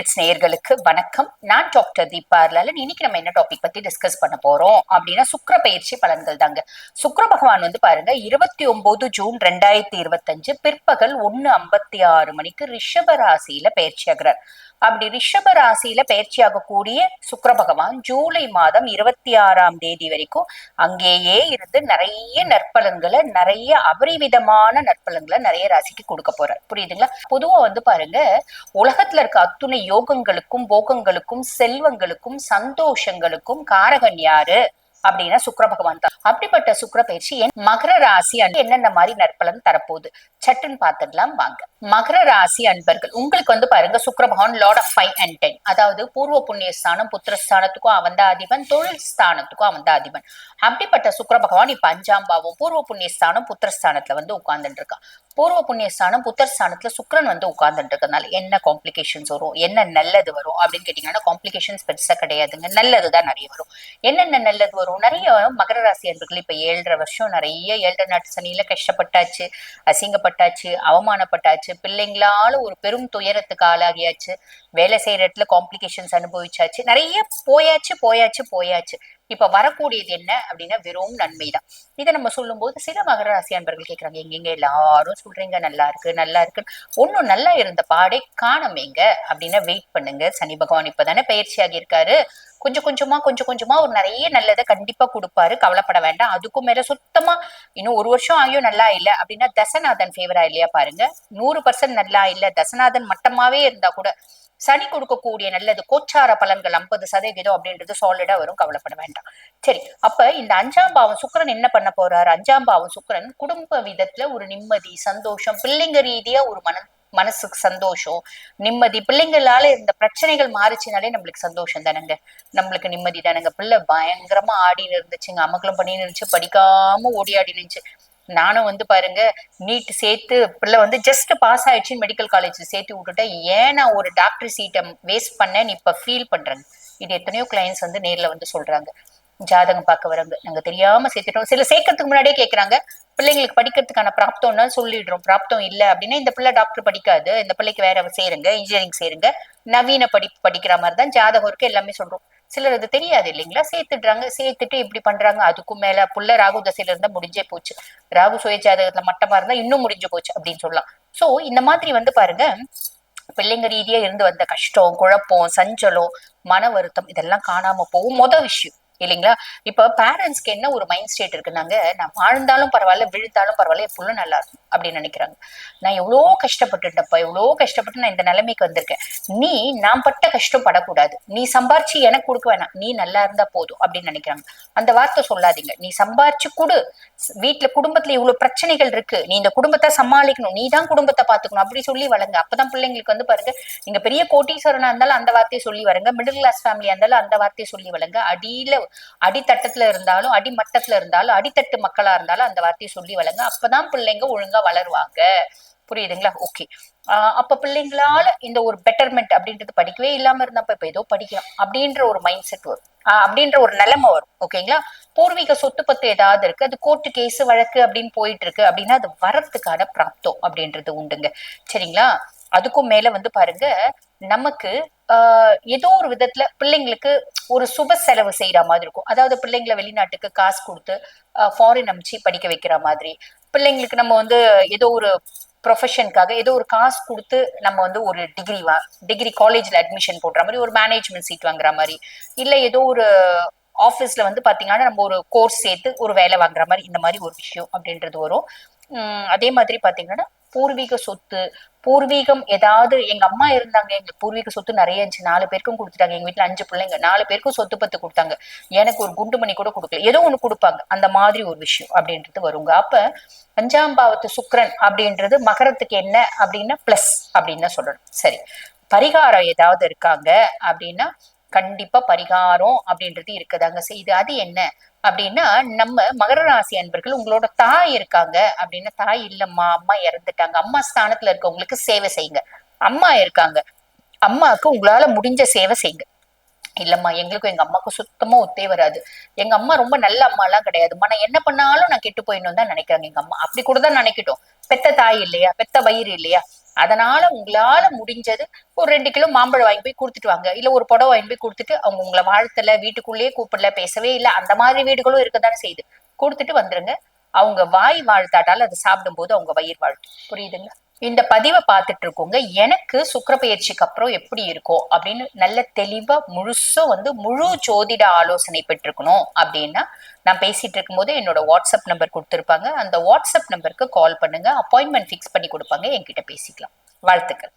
Spirits நேயர்களுக்கு வணக்கம். நான் டாக்டர் தீபா லலன் இன்னைக்கு நம்ம என்ன டாபிக் பத்தி டிஸ்கஸ் பண்ண போறோம் அப்படின்னா சுக்கர பயிற்சி பலன்கள் தாங்க. சுக்கிர பகவான் வந்து பாருங்க இருபத்தி ஒன்பது ஜூன் ரெண்டாயிரத்தி இருபத்தஞ்சு பிற்பகல் ஒன்னு ஐம்பத்தி ஆறு மணிக்கு ரிஷப ராசியில பயிற்சி ஆகிறார். அப்படி ரிஷப ராசியில பயிற்சியாகக்கூடிய ஆகக்கூடிய பகவான் ஜூலை மாதம் இருபத்தி ஆறாம் தேதி வரைக்கும் அங்கேயே இருந்து நிறைய நற்பலன்களை நிறைய அபரிவிதமான நற்பலன்களை நிறைய ராசிக்கு கொடுக்க போறார். புரியுதுங்களா? பொதுவா வந்து பாருங்க உலகத்துல இருக்க அத்துணை யோகங்களுக்கும் போகங்களுக்கும் செல்வங்களுக்கும் சந்தோஷங்களுக்கும் காரகன் யாரு? அப்படின்னா சுக்கர பகவான் தான். அப்படிப்பட்ட சுக்கிர பயிற்சி என் மகர ராசி என்னென்ன மாதிரி நற்பலன் தரப்போகுது? சட்டுன்னு பார்த்துடலாம் வாங்க. மகர ராசி அன்பர்கள் உங்களுக்கு வந்து பாருங்க Shukra Bhagavan lord of five and ten அதாவது பூர்வ புண்ணிய ஸ்தானம் புத்திரஸ்தானத்துக்கும் அவன் தான் அதிபன் தொழில் ஸ்தானத்துக்கும் அவன் தான் அதிபன் அப்படிப்பட்ட சுக்கர பகவான் இப்ப அஞ்சாம் பாவம் பூர்வ புண்ணிய ஸ்தானம் புத்திரஸ்தானத்துல வந்து உட்கார்ந்துட்டு இருக்கான் பூர்வ புண்ணிய ஸ்தானம் புத்தர்ஸ்தானத்துல சுக்கிரன் வந்து உட்கார்ந்துட்டு இருக்கனால என்ன காம்ப்ளிகேஷன்ஸ் வரும் என்ன நல்லது வரும் அப்படின்னு கேட்டீங்கன்னா காம்ப்ளிகேஷன்ஸ் பெருசா கிடையாதுங்க. நல்லதுதான் நிறைய வரும். என்னென்ன நல்லது வரும்? நிறைய மகர ராசி அன்பர்கள் இப்ப ஏழரை வருஷம் நிறைய ஏழரை நாட்டு சனியில கஷ்டப்பட்டாச்சு அசிங்கப்பட்டாச்சு அவமானப்பட்டாச்சு பிள்ளைங்களால ஒரு பெரும் துயரத்துக்கு ஆளாகியாச்சு வேலை செய்யற இடத்துல காம்ப்ளிகேஷன்ஸ் அனுபவிச்சாச்சு நிறைய போயாச்சு போயாச்சு போயாச்சு. இப்ப வரக்கூடியது என்ன அப்படின்னா வெறும் நன்மைதான். இதை நம்ம சொல்லும்போது சில மகர ராசி அன்பர்கள் கேட்கறாங்க எங்கெங்க எல்லாரும் சொல்றீங்க நல்லா இருக்கு நல்லா இருக்கு. ஒன்னும் நல்லா இருந்த பாடே காணமேங்க அப்படின்னா வெயிட் பண்ணுங்க. சனி பகவான் இப்பதானே பயிற்சி ஆகியிருக்காரு கொஞ்சம் கொஞ்சமா கொஞ்சம் கொஞ்சமா ஒரு நிறைய நல்லதை கண்டிப்பா கொடுப்பாரு. கவலைப்பட வேண்டாம். அதுக்கும் மேல சுத்தமா இன்னும் ஒரு வருஷம் ஆகியும் நல்லா இல்லை அப்படின்னா தசநாதன் ஃபேவரா இல்லையா பாருங்க. நூறு பர்சன்ட் நல்லா இல்லை. தசநாதன் மட்டமாவே இருந்தா கூட சனி கொடுக்கக்கூடிய நல்லது கோச்சார பலன்கள் ஐம்பது சதவீதம் அப்படின்றது சாலிடா வரும் கவலைப்பட வேண்டாம். சரி அப்ப இந்த அஞ்சாம் பாவம் சுக்கரன் என்ன பண்ண போறாரு? அஞ்சாம் பாவம் சுக்கரன் குடும்ப விதத்துல ஒரு நிம்மதி சந்தோஷம் பிள்ளைங்க ரீதியா ஒரு மன மனசுக்கு சந்தோஷம் நிம்மதி. பிள்ளைங்களால இருந்த பிரச்சனைகள் மாறிச்சுனாலே நம்மளுக்கு சந்தோஷம் தானேங்க. நம்மளுக்கு நிம்மதி தானேங்க. பிள்ளை பயங்கரமா ஆடின்னு இருந்துச்சுங்க. அமக்கலம் பண்ணின்னு இருந்துச்சு படிக்காம ஓடி ஆடி இருந்துச்சு. நானும் வந்து பாருங்க நீட் சேர்த்து பிள்ளை வந்து ஜஸ்ட் பாஸ் ஆயிடுச்சுன்னு மெடிக்கல் காலேஜ்ல சேர்த்து விட்டுட்டேன். ஏன் நான் ஒரு டாக்டர் சீட்டை வேஸ்ட் பண்ணேன்னு இப்ப ஃபீல் பண்றேன். இது எத்தனையோ கிளைண்ட்ஸ் வந்து நேர்ல வந்து சொல்றாங்க. ஜாதகம் பார்க்க வரவங்க நாங்க தெரியாம சேர்த்துட்டோம். சில சேர்க்கறதுக்கு முன்னாடியே கேக்குறாங்க பிள்ளைங்களுக்கு படிக்கிறதுக்கான பிராப்தம்னா சொல்லிடுறோம். பிராப்தம் இல்ல அப்படின்னா இந்த பிள்ளை டாக்டர் படிக்காது. இந்த பிள்ளைக்கு வேற சேருங்க இன்ஜினியரிங் சேருங்க. நவீன படி படிக்கிற மாதிரி தான் ஜாதகம் இருக்கு எல்லாமே சொல்றோம். சிலர் அது தெரியாது இல்லைங்களா? சேர்த்துடுறாங்க சேர்த்துட்டு இப்படி பண்றாங்க அதுக்கும் மேல புள்ள ராகு தசையில இருந்தா முடிஞ்சே போச்சு. ராகு சுய ஜாதகத்துல மட்டமா இருந்தா இன்னும் முடிஞ்சு போச்சு அப்படின்னு சொல்லலாம். சோ இந்த மாதிரி வந்து பாருங்க பிள்ளைங்க ரீதியா இருந்து வந்த கஷ்டம் குழப்பம் சஞ்சலம் மன வருத்தம் இதெல்லாம் காணாம போகும். மொத விஷயம். இல்லைங்களா? இப்போ பேரண்ட்ஸ்க்கு என்ன ஒரு மைண்ட் ஸ்டேட் இருக்குனாங்க நான் வாழ்ந்தாலும் பரவாயில்ல விழுந்தாலும் பரவாயில்ல என் புள்ள நல்லா இருக்கும் அப்படின்னு நினைக்கிறாங்க. நான் எவ்வளோ கஷ்டப்பட்டுட்டப்பா எவ்வளோ கஷ்டப்பட்டு நான் இந்த நிலைமைக்கு வந்திருக்கேன். நீ நான் பட்ட கஷ்டம் படக்கூடாது. நீ சம்பாரிச்சு எனக்கு கொடுக்க வேணாம். நீ நல்லா இருந்தா போதும் அப்படின்னு நினைக்கிறாங்க. அந்த வார்த்தை சொல்லாதீங்க. நீ சம்பாரிச்சு கொடு. வீட்டுல குடும்பத்துல இவ்வளவு பிரச்சனைகள் இருக்கு. நீ இந்த குடும்பத்தை சமாளிக்கணும். நீ தான் குடும்பத்தை பாத்துக்கணும் அப்படி சொல்லி வளங்க அப்பதான் பிள்ளைங்களுக்கு வந்து பாருங்க நீங்க பெரிய கோட்டீஸ்வரனா இருந்தாலும் அந்த வார்த்தையை சொல்லி வரங்க மிடில் கிளாஸ் ஃபேமிலியா இருந்தாலும் அந்த வார்த்தையை சொல்லி வளங்க அடியில அடித்தட்டத்துல இருந்தாலும் அடிமட்டத்துல இருந்தாலும் அடித்தட்டு மக்களா இருந்தாலும் அந்த வார்த்தையை சொல்லி வளங்க அப்பதான் பிள்ளைங்க ஒழுங்கா வளருவாங்க. புரியுதுங்களா? ஓகே அப்ப பிள்ளைங்களால இந்த ஒரு பெட்டர்மெண்ட் அப்படின்றது படிக்கவே இல்லாம இருந்தப்ப இப்ப ஏதோ படிக்கலாம் அப்படின்ற ஒரு மைண்ட் செட் வரும். அப்படின்ற ஒரு நிலைமை வரும். ஓகேங்களா பூர்வீக சொத்து பத்து ஏதாவது இருக்கு. அது கோர்ட்டு கேஸ் வழக்கு அப்படின்னு போயிட்டு இருக்கு அப்படின்னா அது வரத்துக்கான பிராப்தம் அப்படின்றது உண்டுங்க. சரிங்களா? அதுக்கும் மேல வந்து பாருங்க நமக்கு ஏதோ ஒரு விதத்துல பிள்ளைங்களுக்கு ஒரு சுப செலவு செய்யற மாதிரி இருக்கும். அதாவது பிள்ளைங்களை வெளிநாட்டுக்கு காசு கொடுத்து ஃபாரின் அமிச்சு படிக்க வைக்கிற மாதிரி. பிள்ளைங்களுக்கு நம்ம வந்து ஏதோ ஒரு ப்ரொஃபஷனுக்காக ஏதோ ஒரு காசு கொடுத்து நம்ம வந்து ஒரு டிகிரி வா டிகிரி காலேஜ்ல அட்மிஷன் போடுற மாதிரி ஒரு மேனேஜ்மெண்ட் சீட் வாங்குற மாதிரி. இல்லை ஏதோ ஒரு ஆஃபீஸ்ல வந்து பாத்தீங்கன்னா நம்ம ஒரு கோர்ஸ் சேர்த்து ஒரு வேலை வாங்குற மாதிரி இந்த மாதிரி ஒரு விஷயம் அப்படின்றது வரும். அதே மாதிரி பாத்தீங்கன்னா பூர்வீக சொத்து பூர்வீகம் ஏதாவது எங்க அம்மா இருந்தாங்க எங்க பூர்வீக சொத்து நிறைய இருந்துச்சு நாலு பேருக்கும் கொடுத்துட்டாங்க. எங்க வீட்டுல அஞ்சு பிள்ளைங்க நாலு பேருக்கும் சொத்து பத்து கொடுத்தாங்க. எனக்கு ஒரு குண்டு மணி கூட கொடுக்கல. ஏதோ ஒண்ணு கொடுப்பாங்க. அந்த மாதிரி ஒரு விஷயம் அப்படின்றது வருங்க அப்ப அஞ்சாம் பாவத்து சுக்ரன் அப்படின்றது மகரத்துக்கு என்ன அப்படின்னா பிளஸ் அப்படின்னு தான் சொல்லணும். சரி. பரிகாரம் ஏதாவது இருக்காங்க அப்படின்னா கண்டிப்பா பரிகாரம் அப்படின்றது இருக்கதாங்க. இது அது என்ன? அப்படின்னா நம்ம மகர ராசி அன்பர்கள் உங்களோட தாய் இருக்காங்க அப்படின்னா தாய் இல்லம்மா அம்மா இறந்துட்டாங்க. அம்மா ஸ்தானத்துல இருக்கவங்களுக்கு சேவை செய்யுங்க. அம்மா இருக்காங்க. அம்மாவுக்கு உங்களால முடிஞ்ச சேவை செய்யுங்க. இல்லம்மா எங்களுக்கும் எங்க அம்மாவுக்கும் சுத்தமா ஒத்தே வராது. எங்க அம்மா ரொம்ப நல்ல அம்மா எல்லாம் கிடையாது. நான் என்ன பண்ணாலும் நான் கெட்டு போயிடணும் தான் நினைக்கிறாங்க எங்க அம்மா. அப்படி கூட தான் நினைக்கட்டும். பெத்த தாய் இல்லையா? பெத்த வயிறு இல்லையா? அதனால உங்களால முடிஞ்சது ஒரு ரெண்டு கிலோ மாம்பழம் வாங்கி போய் கொடுத்துட்டு வாங்க. இல்ல ஒரு புடவை வாங்கி போய் கொடுத்துட்டு அவங்க உங்களை வாழ்த்தல வீட்டுக்குள்ளேயே கூப்பிடல பேசவே இல்லை. அந்த மாதிரி வீடுகளும் இருக்கதானே செய்யுது. கொடுத்துட்டு வந்துருங்க. அவங்க வாய் வாழ்த்தாட்டால அதை சாப்பிடும்போது அவங்க வயிறு வாழ்த்து புரியுதுங்க இந்த பதிவை பார்த்துட்டு இருக்கோங்க. எனக்கு சுக்கர பயிற்சிக்கு அப்புறம் எப்படி இருக்கும் அப்படின்னு நல்ல தெளிவா முழுசும் வந்து முழு ஜோதிட ஆலோசனை பெற்றுக்கணும் அப்படின்னா நான் பேசிட்டு இருக்கும்போது என்னோட வாட்ஸ்அப் நம்பர் கொடுத்துருப்பாங்க. அந்த வாட்ஸ்அப் நம்பருக்கு கால் பண்ணுங்க. அப்பாயின்மெண்ட் ஃபிக்ஸ் பண்ணி கொடுப்பாங்க. என்கிட்ட பேசிக்கலாம். வாழ்த்துக்கள்.